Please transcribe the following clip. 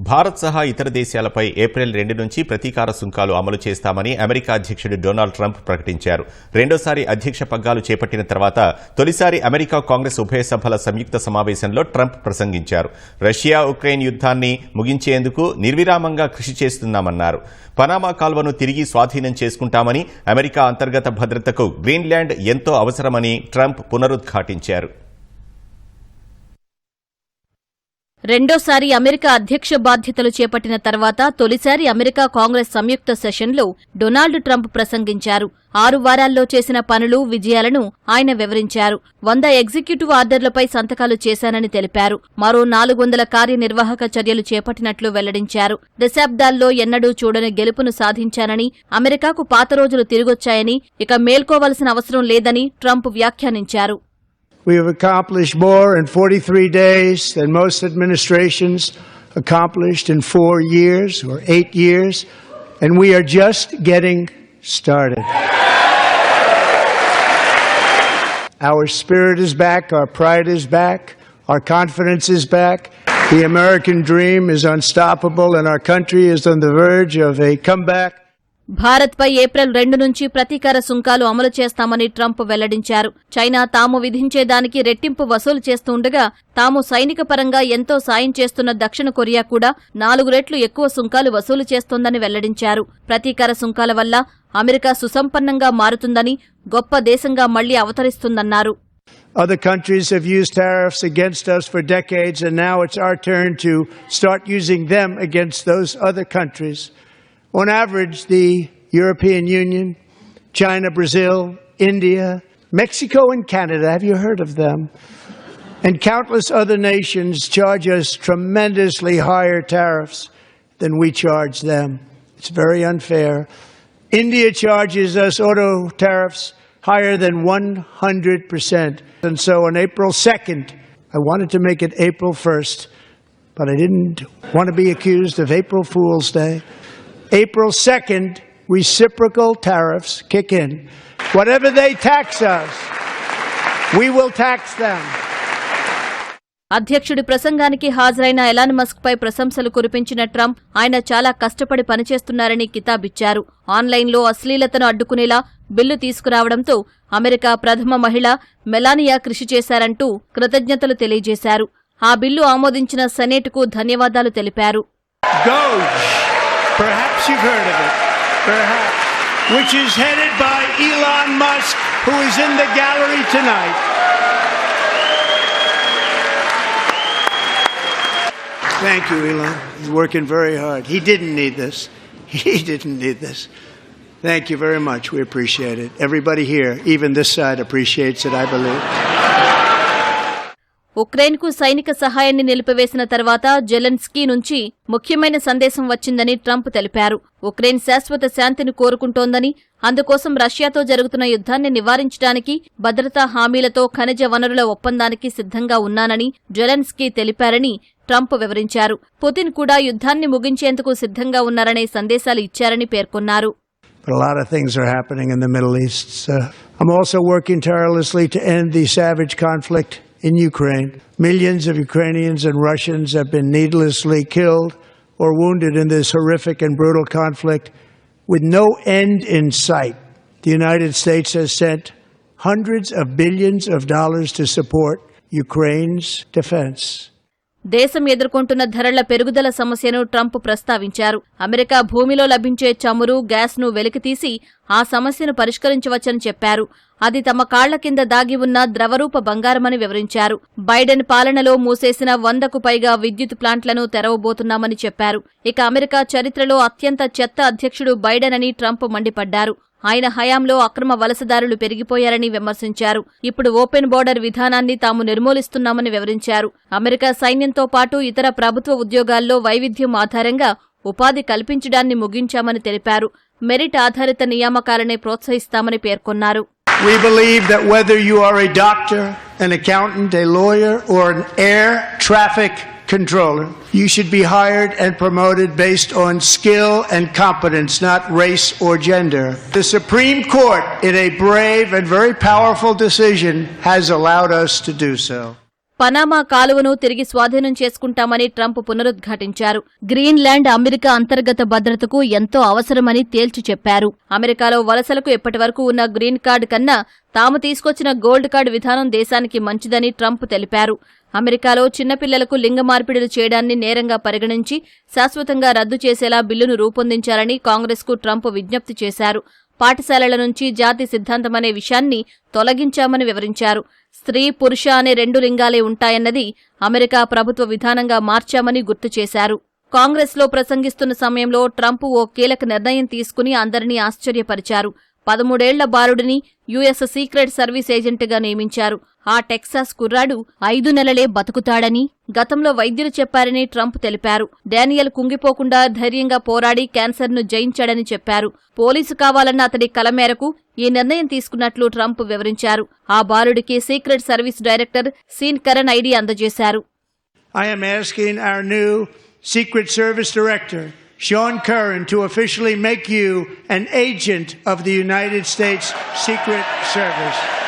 భారత్ సహా ఇతర దేశాలపై ఏప్రిల్ రెండు నుంచి ప్రతీకార సుంకాలు అమలు చేస్తామని అమెరికా అధ్యక్షుడు డొనాల్డ్ ట్రంప్ ప్రకటించారు. రెండోసారి అధ్యక్ష పగ్గాలు చేపట్టిన తర్వాత తొలిసారి అమెరికా కాంగ్రెస్ ఉభయ సభల సంయుక్త సమావేశంలో ట్రంప్ ప్రసంగించారు. రష్యా ఉక్రెయిన్ యుద్ధాన్ని ముగించేందుకు నిర్విరామంగా కృషి చేస్తున్నామన్నారు. పనామా కాల్వను తిరిగి స్వాధీనం చేసుకుంటామని అమెరికా అంతర్గత భద్రతకు గ్రీన్లాండ్ ఎంతో అవసరమని ట్రంప్ పునరుద్ఘాటించారు. రెండోసారి అమెరికా అధ్యక్ష బాధ్యతలు చేపట్టిన తర్వాత తొలిసారి అమెరికా కాంగ్రెస్ సంయుక్త సెషన్లో డొనాల్డ్ ట్రంప్ ప్రసంగించారు. ఆరు వారాల్లో చేసిన పనులు విజయాలను ఆయన వివరించారు. వంద ఎగ్జిక్యూటివ్ ఆర్డర్లపై సంతకాలు చేశానని తెలిపారు. మరో నాలుగు వందల కార్యనిర్వాహక చర్యలు చేపట్టినట్లు వెల్లడించారు. దశాబ్దాల్లో ఎన్నడూ చూడని గెలుపును సాధించానని అమెరికాకు పాత రోజులు తిరిగొచ్చాయని ఇక మేల్కోవలసిన అవసరం లేదని ట్రంప్ వ్యాఖ్యానించారు. We have accomplished more in 43 days than most administrations accomplished in four years or eight years, and we are just getting started. Our spirit is back, our pride is back, our confidence is back. The American dream is unstoppable, and our country is on the verge of a comeback. భారత్పై April రెండు నుంచి ప్రతీకార సుంకాలు అమలు చేస్తామని Trump వెల్లడించారు. China తాము విధించేదానికి రెట్టింపు వసూలు చేస్తుండగా తాము సైనిక పరంగా ఎంతో సాయం చేస్తున్న దక్షిణ కొరియా కూడా నాలుగు రెట్లు ఎక్కువ సుంకాలు వసూలు చేస్తోందని వెల్లడించారు. ప్రతీకార సుంకాల వల్ల అమెరికా సుసంపన్నంగా మారుతుందని గొప్ప దేశంగా మళ్ళీ అవతరిస్తుందన్నారు. Other countries have used tariffs against us for decades, and now it's our turn to start using them against those other countries. On average, the European Union, China, Brazil, India, Mexico, and Canada, have you heard of them? And countless other nations charge us tremendously higher tariffs than we charge them. It's very unfair. India charges us auto tariffs higher than 100%. And so on April 2nd, I wanted to make it April 1st, but I didn't want to be accused of April Fool's Day. April 2nd, reciprocal tariffs kick in. Whatever they tax us, we will tax them. అధ్యక్షుడి ప్రసంగానికి హాజరైన Elon Musk పై ప్రశంసలు కురిపించిన Trump ఆయన చాలా కష్టపడి పనిచేస్తున్నారని కితాబిచ్చారు ఆన్లైన్లో అశ్లీలతను అడ్డుకునేలా bill తీసుకురావడంతో America ప్రథమ మహిళ మెలానియా కృషి చేశారంటూ కృతజ్ఞతలు తెలియజేశారు ఆ బిల్లు ఆమోదించిన సెనేటుకు ధన్యవాదాలు తెలిపారు perhaps you've heard of it, perhaps, which is headed by Elon Musk, who is in the gallery tonight. Thank you, Elon. He's working very hard. He didn't need this. He didn't need this. Thank you very much. We appreciate it. Everybody here, even this side, appreciates it, I believe. ఉక్రెయిన్కు సైనిక సహాయాన్ని నిలిపివేసిన తర్వాత Zelensky నుంచి ముఖ్యమైన సందేశం వచ్చిందని Trump తెలిపారు. Ukraine శాశ్వత శాంతిని కోరుకుంటోందని అందుకోసం రష్యాతో జరుగుతున్న యుద్ధాన్ని నివారించడానికి భద్రతా హామీలతో ఖనిజ వనరుల ఒప్పందానికి సిద్ధంగా ఉన్నానని జెలెన్స్కీ తెలిపారని ట్రంప్ వివరించారు. పుతిన్ కూడా యుద్ధాన్ని ముగించేందుకు సిద్ధంగా ఉన్నారనే సందేశాలు ఇచ్చారని పేర్కొన్నారు. But a lot of things are happening in the Middle East. So I'm also working tirelessly to end the savage conflict. In Ukraine. Millions of Ukrainians and Russians have been needlessly killed or wounded in this horrific and brutal conflict with no end in sight. The United States has sent hundreds of billions of dollars to support Ukraine's defense. దేశం ఎదుర్కొంటున్న ధరల పెరుగుదల సమస్యను Trump ప్రస్తావించారు. America భూమిలో లభించే చమురు గ్యాస్ను వెలికితీసి ఆ సమస్యను పరిష్కరించవచ్చని చెప్పారు. అది తమ కాళ్ళ కింద దాగి ఉన్న ద్రవరూప బంగారమని వివరించారు. బైడెన్ పాలనలో మూసేసిన వందకు పైగా విద్యుత్ ప్లాంట్లను తెరవబోతున్నామని చెప్పారు. ఇక అమెరికా చరిత్రలో అత్యంత చెత్త అధ్యక్షుడు బైడెన్ అని ట్రంప్ మండిపడ్డారు. ఆయన హయాంలో అక్రమ వలసదారులు పెరిగిపోయారని విమర్శించారు. ఇప్పుడు ఓపెన్ బోర్డర్ విధానాన్ని తాము నిర్మూలిస్తున్నామని వివరించారు. అమెరికా సైన్యంతో పాటు ఇతర ప్రభుత్వ ఉద్యోగాల్లో వైవిధ్యం ఆధారంగా ఉపాధి కల్పించడాన్ని ముగించామని తెలిపారు. మెరిట్ ఆధారిత నియామకాలనే ప్రోత్సహిస్తామని పేర్కొన్నారు. We believe that whether you are a doctor, an accountant, a lawyer, or an air traffic controller, you should be hired and promoted based on skill and competence, not race or gender. The Supreme Court, in a brave and very powerful decision, has allowed us to do so. Panama కాలువను తిరిగి స్వాధీనం చేసుకుంటామని Trump పునరుద్ఘాటించారు Greenland America అంతర్గత భద్రతకు ఎంతో అవసరమని తేల్చి చెప్పారు అమెరికాలో వలసలకు ఎప్పటివరకు ఉన్న గ్రీన్ కార్డు కన్నా తాము తీసుకొచ్చిన గోల్డ్ కార్డు విధానం దేశానికి మంచిదని ట్రంప్ తెలిపారు అమెరికాలో చిన్నపిల్లలకు లింగ మార్పిడులు చేయడాన్ని నేరంగా పరిగణించి శాశ్వతంగా రద్దు చేసేలా బిల్లును రూపొందించాలని కాంగ్రెస్కు ట్రంప్ విజ్ఞప్తి చేశారు. పాఠశాలల నుంచి జాతి సిద్ధాంతమనే విషయాన్ని తొలగించామని వివరించారు. స్త్రీ పురుష అనే రెండు లింగాలే ఉంటాయన్నది అమెరికా ప్రభుత్వ విధానంగా మార్చామని గుర్తు చేశారు. కాంగ్రెస్లో ప్రసంగిస్తున్న సమయంలో ట్రంప్ ఓ కీలక నిర్ణయం తీసుకుని అందరినీ ఆశ్చర్యపరిచారు. పదమూడేళ్ళ బాలుడిని యుఎస్ సీక్రెట్ సర్వీస్ ఏజెంట్గా నియమించారు. ఆ టెక్సాస్ కుర్రాడు ఐదు నెలలే బతుకుతాడని గతంలో వైద్యులు చెప్పారని ట్రంప్ తెలిపారు. డానియల్ కుంగిపోకుండా ధైర్యంగా పోరాడి క్యాన్సర్ను జయించాడని చెప్పారు. పోలీసు కావాలన్న అతడి కల మేరకు ఈ నిర్ణయం తీసుకున్నట్లు ట్రంప్ వివరించారు. ఆ బాలుడికి secret service director Sean Curran ID అందజేశారు. I am asking our new Secret Service Director, Sean Curran, to officially make you an agent of the United States Secret Service.